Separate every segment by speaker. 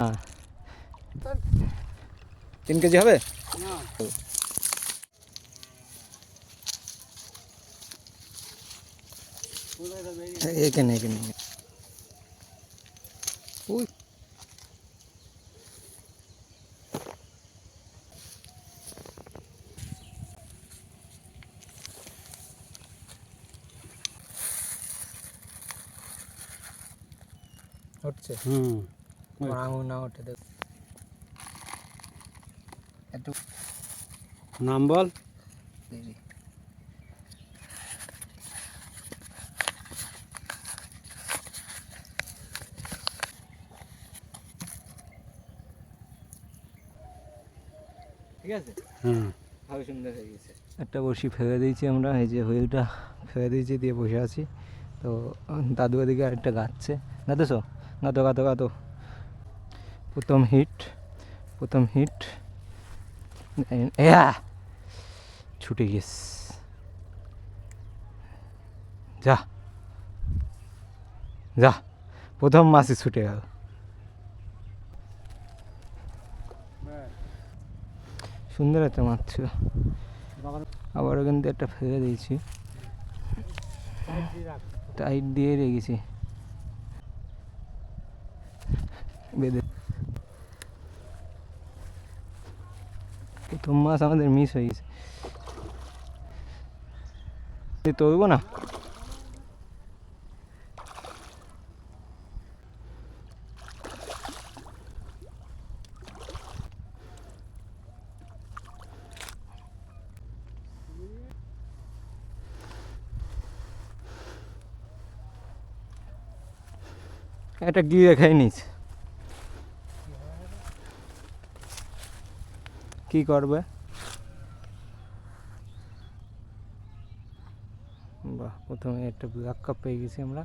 Speaker 1: হ্যাঁ। তিন কেজি হবে? এখানে এখানে। ওই। হচ্ছে?
Speaker 2: হুম।
Speaker 1: আমার আঙুল না ওঠে দেখ। একটু
Speaker 2: নাম বল।
Speaker 1: ঠিক আছে?
Speaker 2: হুম
Speaker 1: ভালো সুন্দর হয়ে গেছে। একটা বড়শি ফেলে দিয়েছি আমরা এই যে হুইলটা ফেলে দিয়েছি দিয়ে বসে আছি। তো দাদু ওদিকে আরেকটা গাচ্ছে। গাতেছো? গাতো গাতো গাতো। প্রথম হিট প্রথম হিট ছুটে গেস যা যা, প্রথম মাসে ছুটে গেল। সুন্দর একটা মাছ ছিল। আবারও কিন্তু একটা ফেলে দিয়েছি। টাইট দিয়ে রেখেছি। বেঁধে প্রথম মাছ আমাদের মিস হয়ে গেছে এ তৈব না এটা গিয়ে খাই নিস কি করবে? বাহ প্রথমে একটা ব্ল্যাক কাপ পেয়ে গেছি আমরা।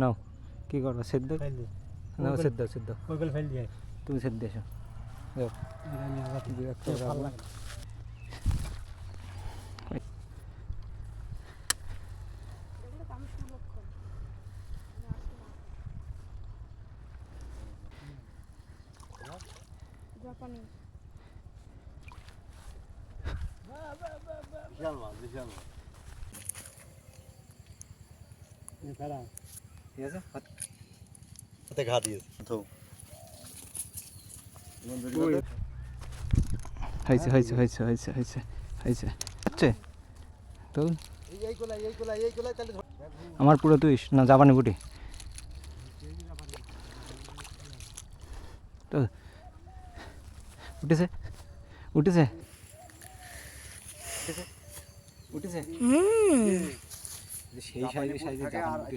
Speaker 1: নাও কি করব সেদ্ধ? নাও সেদ্ধ সেদ্ধ। তুমি সেদ্ধ এসো। ব্ল্যাক কাপ রাখব।
Speaker 3: জাপানি
Speaker 2: বিশাল মাছ বিশাল মাছ ফেলা
Speaker 1: ঠিক আছে হাত-
Speaker 4: হাতে ঘা দিয়েছে তো
Speaker 1: হয়েছে হয়েছে হয়েছে হয়েছে হয়েছে হয়েছে হচ্ছে তো
Speaker 4: এই কোলাই এই কোলাই এই কোলাই তাহলে
Speaker 1: আমার পুরো তুই না জাপানি বুটি। তো উঠেছে। উঠেছে। উঠেছে? উঠেছে? সেই সাইজে সাইজে জাপানি উঠেছে।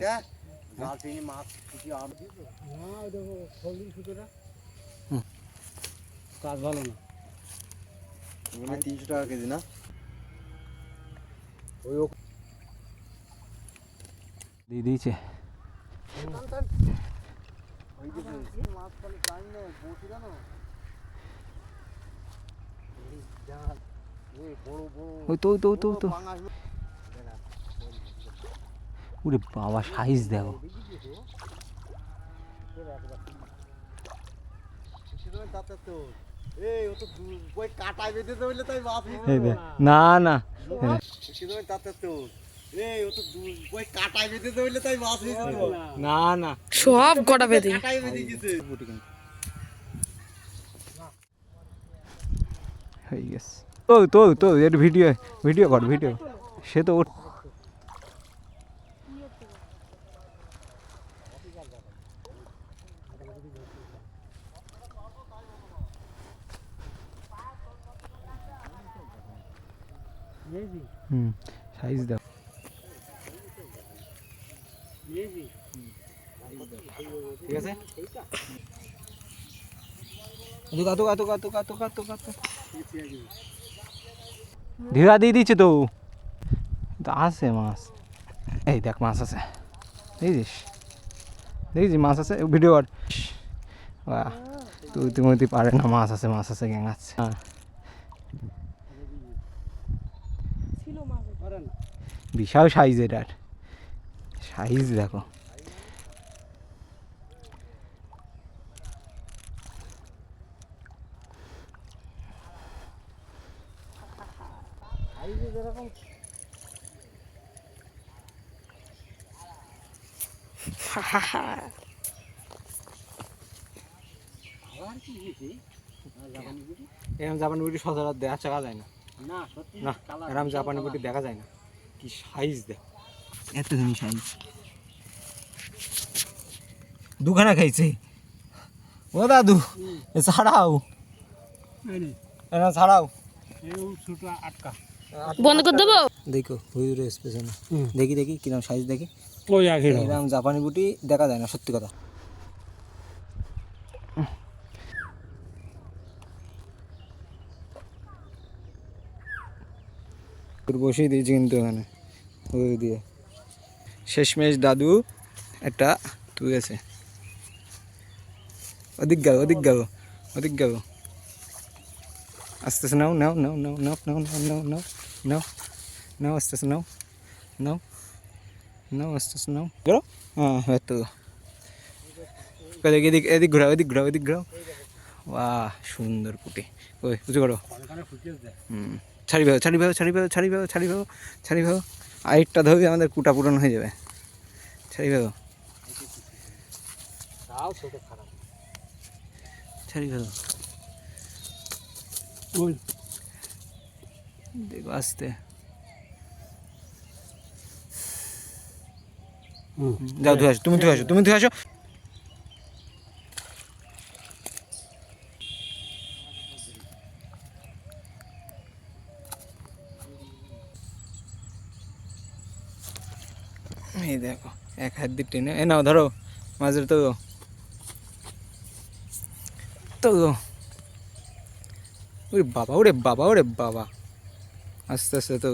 Speaker 4: জাল চিনি মাছ পুঁটি আর
Speaker 2: কাজ ভালো না।
Speaker 4: মানে তিনশো টাকা কেজি না? ওই
Speaker 1: দিয়ে দিয়েছে।
Speaker 4: ওই মাছ
Speaker 1: তো তো তো তো। ওরে বাবা সাইজ দেখো। না না। না না।
Speaker 3: সব কটা বেঁধে।
Speaker 1: হয়ে গেছে। তো তো তো এর ভিডিও ভিডিও কর ভিডিও সে তো ওঠ হুম সাইজ দাও ঠিক আছে? ঢিলা দিয়ে দিচ্ছে তো। তো আছে মাছ। এই দেখ মাছ আছে। দেখছিস দেখছিস মাছ আছে? ভিডিও বাহ তুই ইতিমধ্যে পারে না মাছ আছে মাছ আছে গ্যাং আছে হ্যাঁ বিশাল সাইজ এটার সাইজ দেখো।
Speaker 2: এরম জাপানি বুটি
Speaker 1: সচরাচর দেখা যায় না।
Speaker 2: না
Speaker 1: এরম জাপানি বুটি দেখা যায় না। কি সাইজ দেখো। এতখানি সাইজ দুখানা খাইছে। ও দাদু ছাড়াও। ছাড়াও।
Speaker 2: আটকা।
Speaker 3: বন্ধ করে দেবো?
Speaker 1: দেখো স্পেশাল
Speaker 2: হুম।
Speaker 1: দেখি দেখি কিরম সাইজ দেখি।
Speaker 2: ওই আগে
Speaker 1: এরকম জাপানি বুটি দেখা যায় না সত্যি কথা। তোর বসেই দিয়েছি কিন্তু এখানে দিয়ে। শেষমেশ দাদু একটা তুলেছে ওদিক গাও ওদিক গাও ওদিক গাও আস্তে আস্তে নাও নাও নাও নাও নাও নাও নাও নাও নাও নাও নাও আস্তে আস্তে নাও নাও নাও আস্তে আস্তে নাও করো হ্যাঁ হ্যাঁ তো এদিক এদিক ঘোরাও এদিক ঘোরাও এদিক ঘোরাও বাহ সুন্দর পুটি ওই উঁচু করো হুম ছাড়ি ভাও ছাড়ি ভাও ছাড়ি ভাও ছাড়ি ভাও ছাড়ি ভাও ছাড়ি ভাও আরেকটা ধরবে আমাদের কুটা পূরণ হয়ে যাবে। ছাড়ি
Speaker 2: খারাপ।
Speaker 1: ছাড়ি
Speaker 2: ওই।
Speaker 1: দেখো আসতে।
Speaker 2: হুম।
Speaker 1: যাও ধুয়ে আসো তুমি ধুয়ে আসো তুমি ধুয়ে আসো। এই দেখো, এক হাত দিয়ে টেনে এ নাও, ধরো, মাঝের তো তো ওরে বাবা ওরে বাবা ওরে বাবা। আস্তে আস্তে তো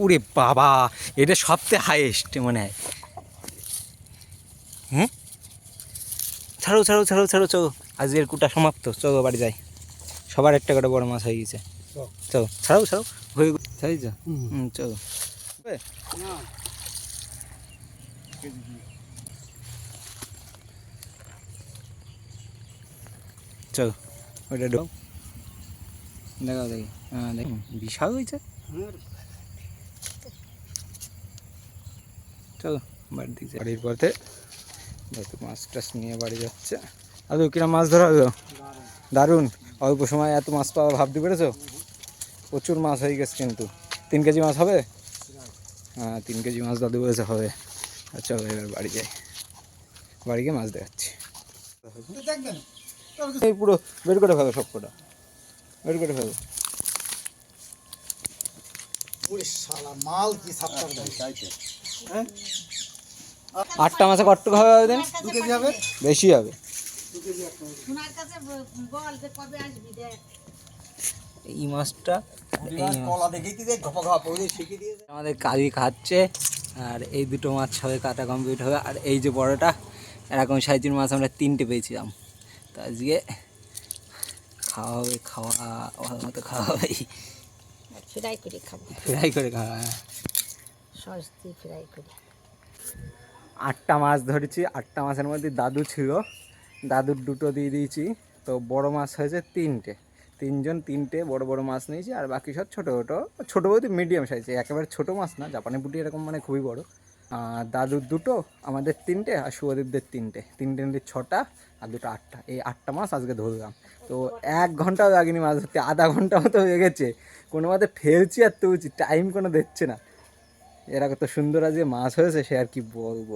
Speaker 1: ওরে বাবা, এটা সবচেয়ে হাইয়েস্ট মনে হয়। হ্যাঁ ছাড়ো ছাড়ো ছাড়ো ছাড়ো চলো। আজকের কুটা সমাপ্ত। চলো বাড়ি যাই। সবার একটা করে বড় মাছ হয়ে গেছে।
Speaker 2: চল।
Speaker 1: চলো ছাড়ো ছাড়ো। হয়ে গেছে ছাড়িয়েছ
Speaker 2: হুম।
Speaker 1: চলো। চলো ওইটা ঢোক দেখাও দেখি হ্যাঁ দেখি। বিশাল হয়েছে। চলো বাড়ির দিকে বাড়ির পথে যত মাছ টাছ নিয়ে বাড়ি যাচ্ছে। আদৌ কিরম মাছ ধরা হলো দারুণ। অল্প সময় এত মাছ পাওয়া ভাবতে পেরেছ? প্রচুর মাছ হয়ে গেছে কিন্তু। তিন কেজি মাছ হবে? হ্যাঁ তিন কেজি মাছ দাদু বলেছে হবে। আচ্ছা এবার বাড়ি যাই। বাড়ি গিয়ে মাছ দেখাচ্ছি। এই পুরো বের করে ফেলো সব কটা। বের করে ফেলো।
Speaker 4: মাল কি সাতটা
Speaker 1: আটটা মাছে কট্টুক হবে দিন?
Speaker 4: দু কেজি হবে?
Speaker 1: বেশি হবে।
Speaker 5: সোনার কাছে ব- বল যে কবে আসবি দেখ।
Speaker 1: এই মাছটা আমাদের কালি খাচ্ছে আর এই দুটো মাছ হবে কাটা কমপ্লিট হবে। আর এই যে বড়টা এরকম সাইজের মাছ আমরা তিনটে পেয়েছিলাম। তো আজকে খাওয়া হবে খাওয়া ভালো মতো খাওয়া হবে।
Speaker 5: ফ্রাই করে খাব।
Speaker 1: ফ্রাই করে খাওয়া হ্যাঁ।
Speaker 5: সস দিয়ে ফ্রাই করে।
Speaker 1: আটটা মাছ ধরেছি, আটটা মাছের মধ্যে দাদু ছিল। দাদুর দুটো দিয়ে দিয়েছি, তো বড় মাছ হয়েছে তিনটে। তিনজন তিনটে বড় বড় মাছ নিয়েছি, আর বাকি সব ছোটো ছোটো। ছোটো বলতে মিডিয়াম সাইজে একেবারে ছোটো মাছ না, জাপানি পুটি এরকম মানে খুবই বড়। দাদুর দুটো, আমাদের তিনটে আর শুভদীপদের তিনটে। তিনটে তিনটে ছটা, আর দুটো আটটা। এই আটটা মাছ আজকে ধরলাম। তো এক ঘন্টাও লাগেনি মাছ ধরতে, আধা ঘণ্টা মতো হয়ে গেছে। কোনো মতে ফেলছি আর তুলছি টাইম কোনো দিচ্ছে না। এরা কত সুন্দর আজকে মাছ হয়েছে সে আর কি বলব?